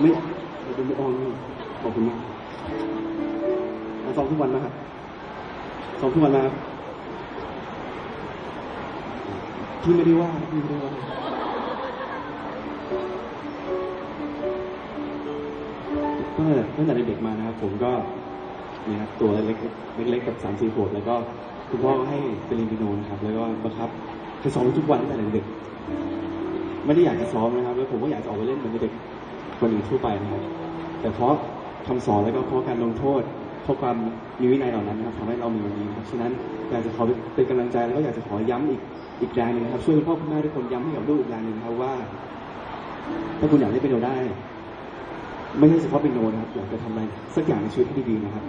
ไม่ไม่เป็นไม่อ้อนไม่ขอบคุณมากซ้อมทุกวันนะครับซ้อมทุกวันนะครับพี่ไม่ได้ว่าพี่ไม่ได้ว่าตั้งแต่ตั้งแต่เด็กมานะครับ ผมก็เนี่ยครับตัวเล็กๆเล็กๆกับสามสี่ขวบแล้วก็คุณพ่อให้ไปเรียนเปีโนนะครับ แล้วก็บังคับให้ซ้อมทุกวันตั้งแต่เด็กไม่ได้อยากจะซ้อมนะครับ แล้วผมก็อยากจะออกไปเล่นเหมือนเด็ก คนอื่นทั่วไปนะครับ แต่เพราะคำสอนแล้วก็เพราะการลงโทษเพราะความมีวินัยเหล่านั้นนะครับทำให้เรามีวันนี้ครับฉะนั้นอยากจะขอเป็นกำลังใจแล้วก็อยากจะขอย้ำอีกอีกแรงหนึ่งครับ ช่วยคุณพ่อคุณแม่ทุกคนย้ำให้กับลูกอีกแรงหนึ่งครับว่า ถ้าคุณอยากได้เป็นโนได้ ไม่ใช่เฉพาะเป็นโนนะครับอยากจะทำอะไรสักอย่างในชีวิตที่ดีๆนะครับ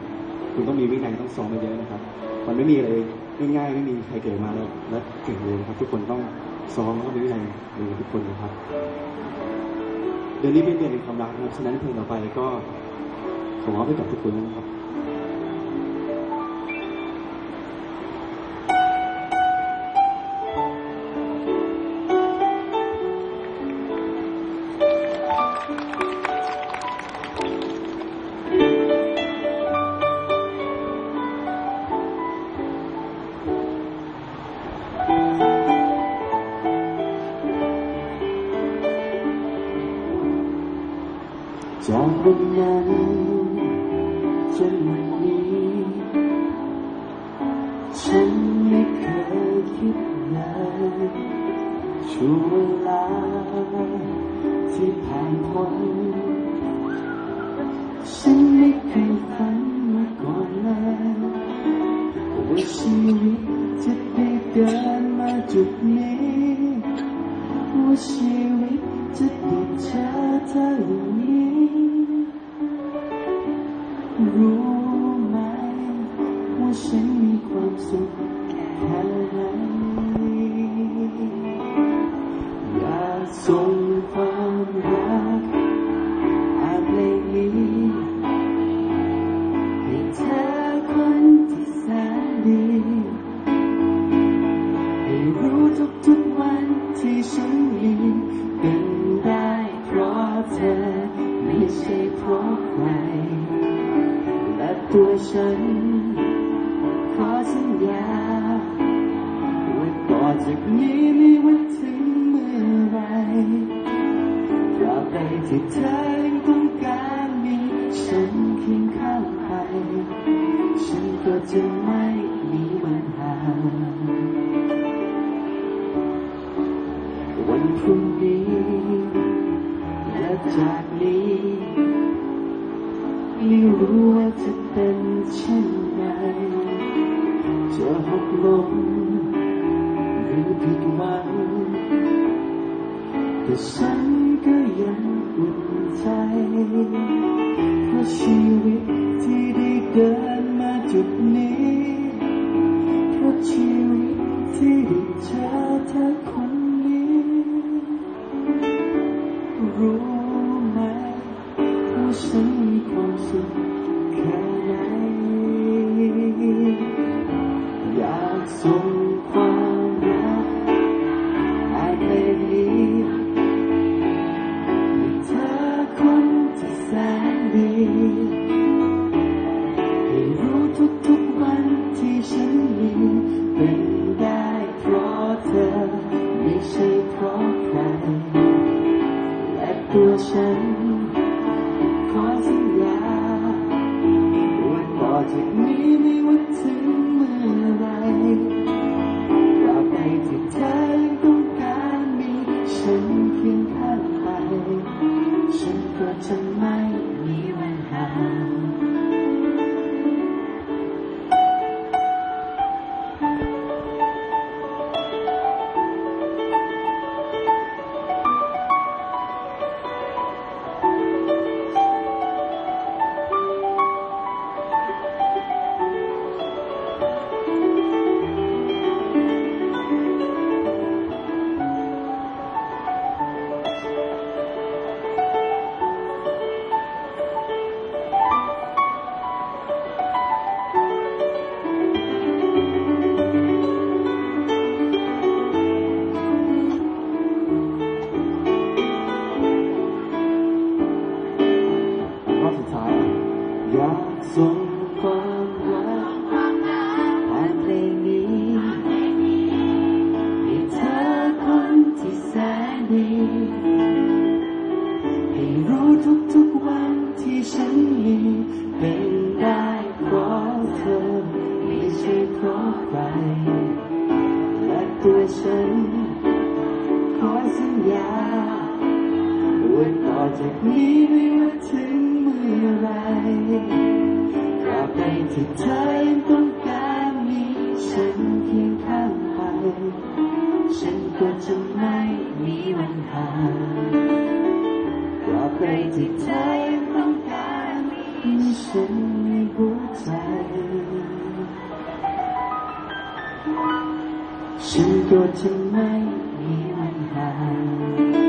คุณต้องมีวินัยต้องซ้อมมาเยอะนะครับ มันไม่มีอะไรง่ายๆไม่มีใครเกิดมาแล้วและเก่งเลยนะครับ ทุกคนต้องซ้อมแล้วก็มีวินัยในทุกคนนะครับ เดือนนี้เป็นเดือนแห่งความรักนะครับฉะนั้นเพลงต่อไปก็ขอมอบให้กับทุกคนนะครับ จากวันนั้นจนวันนี้ ฉันไม่เคยคิดเลยช่วงเวลาที่ผ่านพ้น นที่ฉันมีเป็นได้เพราะเธอไม่ใช่เพราะใครและตัวฉัน ขอสัญญาว่าต่อจากนี้ไม่ว่าถึงเมื่อไรตราบใดที่เธอยังต้องการมี ฉันเคียงข้างไป ฉันก็จะไม่ จากนี้ไม่รู้ว่าจะเป็นเช่นไรจะหกลมหรือผิดหวังแต่ฉันก็ยังอุ่นใจเพราะชีวิตที่ได้เดิน ฉัน ขอสัญญาวันต่อจากนี้ไม่ว่าถึ จากนี้ไม่ว่าถึงเมื่อไรตราบใดที่เธอยังต้องการมีฉันเคียงข้างไป ฉันก็จะไม่มีวันห่างตราบใดที่เธอยังต้องการมีฉันในหัวใจ ฉันก็จะไม่มีวันห่าง